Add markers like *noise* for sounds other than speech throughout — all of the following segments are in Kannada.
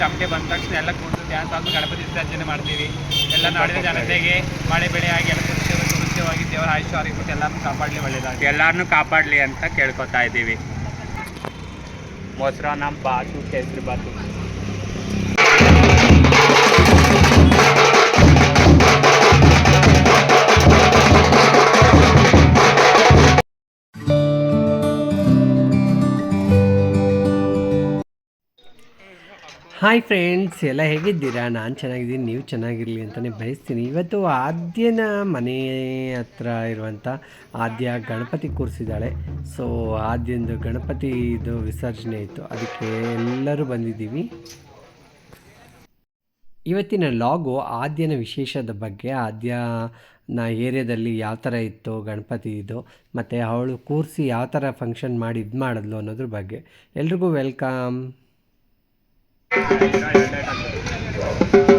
ಬಂದ ತಕ್ಷಣ ಎಲ್ಲ ಕೂತು ಡ್ಯಾನ್ಸ್ ಆದ್ಮೇಲೆ ಗಣಪತಿ ವಿಸರ್ಜನೆ ಮಾಡ್ತೀವಿ. ಎಲ್ಲ ನಾಡಿನ ಜನತೆಗೆ ಮಳೆ ಬೆಳೆ ಆಗಿ ಎಲ್ಲ ಸುರಕ್ಷಿತವಾಗಿ ದೇವರ ಆಯುಷ್ಯ ಆರೋಗ್ಯ ಕೊಟ್ಟು ಎಲ್ಲರನ್ನೂ ಕಾಪಾಡಲಿ ಒಳ್ಳೆಯದಾಗಿ ಎಲ್ಲಾರನ್ನೂ ಕಾಪಾಡಲಿ ಅಂತ ಕೇಳ್ಕೊತಾ ಇದ್ದೀವಿ. ಮೊಸರನ್ನ ಬಾತು ಕೇಸರಿ ಬಾತು. ಹಾಯ್ ಫ್ರೆಂಡ್ಸ್ ಎಲ್ಲ ಹೇಗಿದ್ದೀರಾ? ನಾನು ಚೆನ್ನಾಗಿದ್ದೀನಿ, ನೀವು ಚೆನ್ನಾಗಿರಲಿ ಅಂತಲೇ ಬಯಸ್ತೀನಿ. ಇವತ್ತು ಆದ್ಯನ ಮನೆ ಹತ್ರ ಇರುವಂಥ ಆದ್ಯ ಗಣಪತಿ ಕೂರಿಸಿದ್ದಾಳೆ. ಸೊ ಆದ್ಯಂದು ಗಣಪತಿದು ವಿಸರ್ಜನೆ ಇತ್ತು. ಅದಕ್ಕೆ ಎಲ್ಲರೂ ಬಂದಿದ್ದೀವಿ. ಇವತ್ತಿನ ಲಾಗು ಆದ್ಯನ ವಿಶೇಷದ ಬಗ್ಗೆ ಆದ್ಯ ನಾ ಏರಿಯಾದಲ್ಲಿ ಯಾವ ಥರ ಇತ್ತು ಗಣಪತಿ ಇದು, ಮತ್ತು ಅವಳು ಕೂರಿಸಿ ಯಾವ ಥರ ಫಂಕ್ಷನ್ ಮಾಡಿ ಇದು ಮಾಡಿದ್ಲು ಅನ್ನೋದ್ರ ಬಗ್ಗೆ ಎಲ್ರಿಗೂ ವೆಲ್ಕಮ್ ಡಾಟಾ ಡಾಟಾ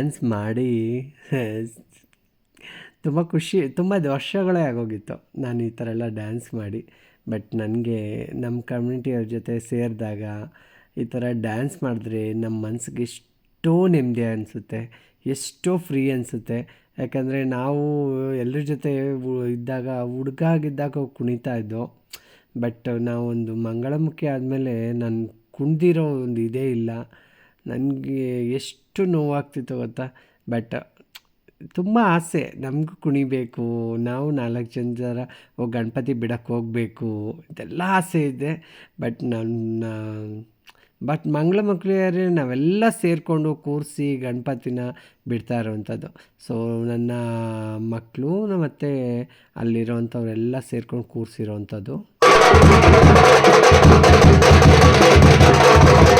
ಡ್ಯಾನ್ಸ್ ಮಾಡಿ, *laughs* ತುಂಬ ಖುಷಿ, ತುಂಬ ವರ್ಷಗಳೇ ಆಗೋಗಿತ್ತು ನಾನು ಈ ಥರ ಎಲ್ಲ ಡ್ಯಾನ್ಸ್ ಮಾಡಿ. ಬಟ್ ನನಗೆ ನಮ್ಮ ಕಮ್ಯುನಿಟಿಯವ್ರ ಜೊತೆ ಸೇರಿದಾಗ ಈ ಥರ ಡ್ಯಾನ್ಸ್ ಮಾಡಿದ್ರೆ ನಮ್ಮ ಮನಸ್ಸಿಗೆ ಎಷ್ಟೋ ನೆಮ್ಮದಿ ಅನಿಸುತ್ತೆ, ಎಷ್ಟೋ ಫ್ರೀ ಅನಿಸುತ್ತೆ. ಯಾಕಂದರೆ ನಾವು ಎಲ್ಲರ ಜೊತೆ ಇದ್ದಾಗ ಹುಡುಗ ಆಗಿದ್ದಾಗ ಕುಣಿತಾ ಇದ್ದೋ ಬಟ್ ನಾವೊಂದು ಮಂಗಳಮುಖಿ ಆದಮೇಲೆ ನಾನು ಕುಣ್ದಿರೋ ಒಂದು ಇದೇ ಇಲ್ಲ. ನನಗೆ ಎಷ್ಟು ನೋವಾಗ್ತಿತ್ತು ಗೊತ್ತಾ? ಬಟ್ ತುಂಬ ಆಸೆ. ನಮಗೂ ಕುಣಿಬೇಕು. ನಾವು ನಾಲ್ಕು ಜನ ಜರ ಓ ಗಣಪತಿ ಬಿಡಕ್ಕೆ ಹೋಗಬೇಕು ಇದೆಲ್ಲ ಆಸೆ ಇದೆ. ಬಟ್ ನನ್ನ ಬಟ್ ಮಂಗಳ ಮಕ್ಕಳಿಗೆ ನಾವೆಲ್ಲ ಸೇರಿಕೊಂಡು ಕೂರಿಸಿ ಗಣಪತಿನ ಬಿಡ್ತಾ ಇರೋವಂಥದ್ದು. ಸೊ ನನ್ನ ಮಕ್ಕಳು ಮತ್ತು ಅಲ್ಲಿರೋವಂಥವ್ರೆಲ್ಲ ಸೇರ್ಕೊಂಡು ಕೂರಿಸಿರೋವಂಥದ್ದು. ನಾನು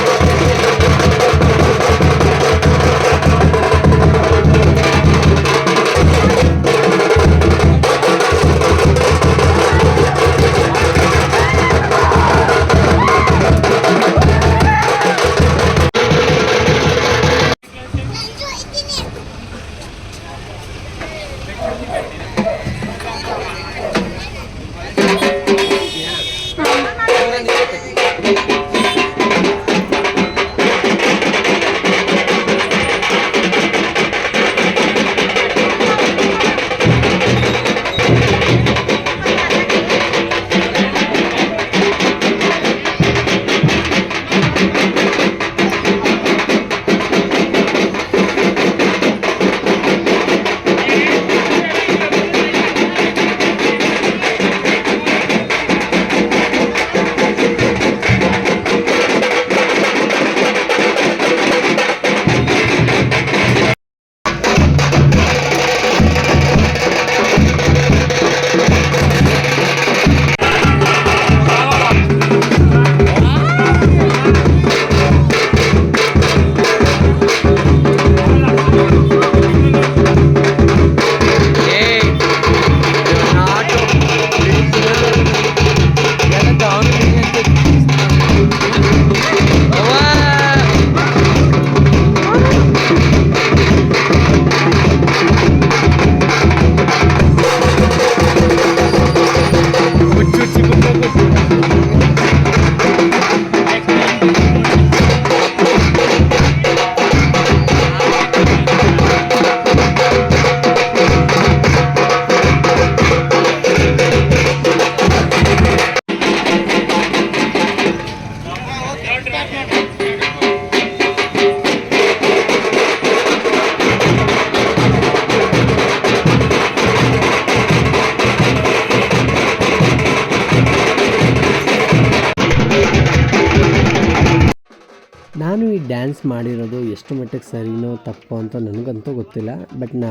ಡ್ಯಾನ್ಸ್ ಮಾಡಿರೋದು ಎಷ್ಟು ಮಟ್ಟಿಗೆ ಸರಿನೋ ತಪ್ಪು ಅಂತ ನನಗಂತೂ ಗೊತ್ತಿಲ್ಲ. ಬಟ್ ನಾ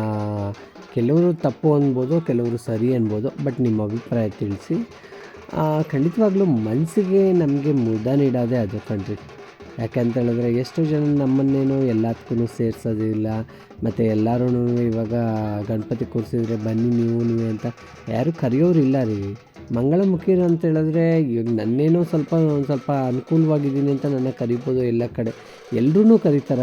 ಕೆಲವರು ತಪ್ಪು ಅನ್ಬೋದು, ಕೆಲವರು ಸರಿ ಅನ್ಬೋದು ಬಟ್ ನಿಮ್ಮ ಅಭಿಪ್ರಾಯ ತಿಳಿಸಿ. ಖಂಡಿತವಾಗ್ಲೂ ಮನಸ್ಸಿಗೆ ನಮಗೆ ಮುದ ನೀಡೋದೇ ಅದು ಕಣ್ರಿ ಅಂತ ಹೇಳಿದ್ರೆ ಎಷ್ಟು ಜನ ನಮ್ಮನ್ನೇನು ಎಲ್ಲದಕ್ಕೂ ಸೇರಿಸೋದಿಲ್ಲ. ಮತ್ತು ಎಲ್ಲರೂ ಇವಾಗ ಗಣಪತಿ ಕೂರಿಸಿದ್ರೆ ಬನ್ನಿ ನೀವು, ನೀವೇ ಅಂತ ಯಾರು ಕರೆಯೋರಿಲ್ಲ ರೀ. ಮಂಗಳಮುಖಿರು ಅಂತ ಹೇಳಿದ್ರೆ, ಇವಾಗ ನನ್ನೇನೋ ಸ್ವಲ್ಪ, ಒಂದು ಸ್ವಲ್ಪ ಅನುಕೂಲವಾಗಿದ್ದೀನಿ ಅಂತ ನನ್ನ ಕರಿಬೋದು ಎಲ್ಲ ಕಡೆ. ಎಲ್ಲರೂ ಕರೀತಾರ?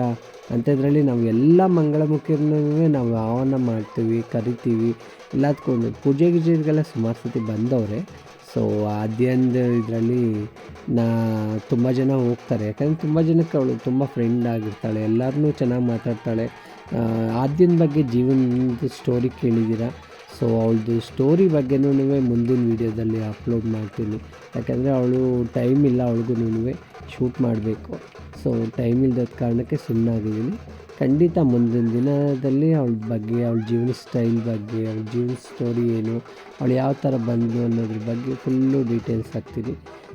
ಅಂಥದ್ರಲ್ಲಿ ನಾವು ಎಲ್ಲ ಮಂಗಳಮುಖಿರ್ನೂ ನಾವು ಆಹ್ವಾನ ಮಾಡ್ತೀವಿ, ಕರಿತೀವಿ. ಎಲ್ಲದಕ್ಕೂ ಪೂಜೆ ಗೀಜೆಗೆಲ್ಲ ಸುಮಾರು ಸತಿ ಬಂದವ್ರೆ. ಸೊ ಆದ್ಯಂದು ಇದರಲ್ಲಿ ನಾ ತುಂಬ ಜನ ಹೋಗ್ತಾರೆ. ಯಾಕಂದರೆ ತುಂಬ ಜನಕ್ಕೆ ಅವಳು ತುಂಬ ಫ್ರೆಂಡ್ ಆಗಿರ್ತಾಳೆ. ಎಲ್ಲರನ್ನೂ ಚೆನ್ನಾಗಿ ಮಾತಾಡ್ತಾಳೆ. ಆದ್ಯನ ಬಗ್ಗೆ ಜೀವನದ ಸ್ಟೋರಿ ಕೇಳಿದ್ದೀರಾ? ಸೊ ಅವಳದು ಸ್ಟೋರಿ ಬಗ್ಗೆನೂ ಮುಂದಿನ ವೀಡಿಯೋದಲ್ಲಿ ಅಪ್ಲೋಡ್ ಮಾಡ್ತೀನಿ. ಯಾಕೆಂದರೆ ಅವಳು ಟೈಮ್ ಇಲ್ಲ, ಅವಳಿಗೂ ಶೂಟ್ ಮಾಡಬೇಕು. ಸೊ ಟೈಮ್ ಇಲ್ಲದ ಕಾರಣಕ್ಕೆ ಸುಮ್ಮನಾಗಿದ್ದೀನಿ ಖಂಡಿತ ಮುಂದಿನ ದಿನದಲ್ಲಿ ಅವಳ ಬಗ್ಗೆ, ಅವಳ ಜೀವನ ಸ್ಟೈಲ್ ಬಗ್ಗೆ, ಅವಳ ಜೀವನ ಸ್ಟೋರಿ ಏನು, ಅವಳು ಯಾವ ಥರ ಬಂದಳು ಅನ್ನೋದ್ರ ಬಗ್ಗೆ ಫುಲ್ಲು ಡೀಟೇಲ್ಸ್ ಹಾಕ್ತೀನಿ.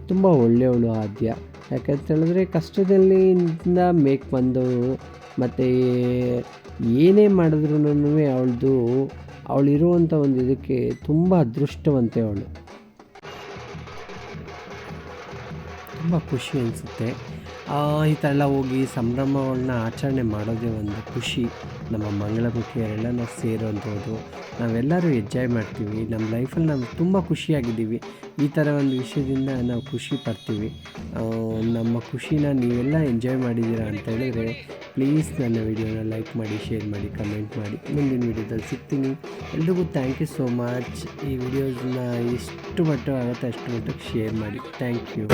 ತುಂಬ ಒಳ್ಳೆಯವಳು ಆದ್ಯ. ಯಾಕಂತ ಹೇಳಿದ್ರೆ ಕಷ್ಟದಲ್ಲಿಂದ ಮೇಕ್ ಬಂದವಳು, ಮತ್ತು ಏನೇ ಮಾಡಿದ್ರು ಅವಳದು ಅವಳಿರುವಂಥ ಒಂದು ಇದಕ್ಕೆ ತುಂಬ ಅದೃಷ್ಟವಂತೆ ಅವಳು. ತುಂಬ ಖುಷಿ ಅನಿಸುತ್ತೆ. ಈ ಥರ ಎಲ್ಲ ಹೋಗಿ ಸಂಭ್ರಮವನ್ನು ಆಚರಣೆ ಮಾಡೋದೇ ಒಂದು ಖುಷಿ. ನಮ್ಮ ಮಂಗಳಮುಖಿಯರೆಲ್ಲ ನಾವು ಸೇರುವಂಥದ್ದು ನಾವೆಲ್ಲರೂ ಎಂಜಾಯ್ ಮಾಡ್ತೀವಿ. ನಮ್ಮ ಲೈಫಲ್ಲಿ ನಾವು ತುಂಬ ಖುಷಿಯಾಗಿದ್ದೀವಿ. ಈ ಥರ ಒಂದು ವಿಷಯದಿಂದ ನಾವು ಖುಷಿ ಪಡ್ತೀವಿ. ನಮ್ಮ ಖುಷಿನ ನೀವೆಲ್ಲ ಎಂಜಾಯ್ ಮಾಡಿದ್ದೀರಾ ಅಂತ ಹೇಳಿದ್ರೆ ಪ್ಲೀಸ್ ನನ್ನ ವಿಡಿಯೋನ ಲೈಕ್ ಮಾಡಿ ಶೇರ್ ಮಾಡಿ ಕಮೆಂಟ್ ಮಾಡಿ. ಮುಂದಿನ ವಿಡಿಯೋದಲ್ಲಿ ಸಿಗ್ತೀನಿ. ಎಲ್ರಿಗೂ ಥ್ಯಾಂಕ್ ಯು ಸೋ ಮಚ್ ಈ ವಿಡಿಯೋಸ್ನ ಎಷ್ಟು ಮಟ್ಟ ಆಗುತ್ತೆ ಅಷ್ಟು ಮಟ್ಟಕ್ಕೆ ಶೇರ್ ಮಾಡಿ. Thank you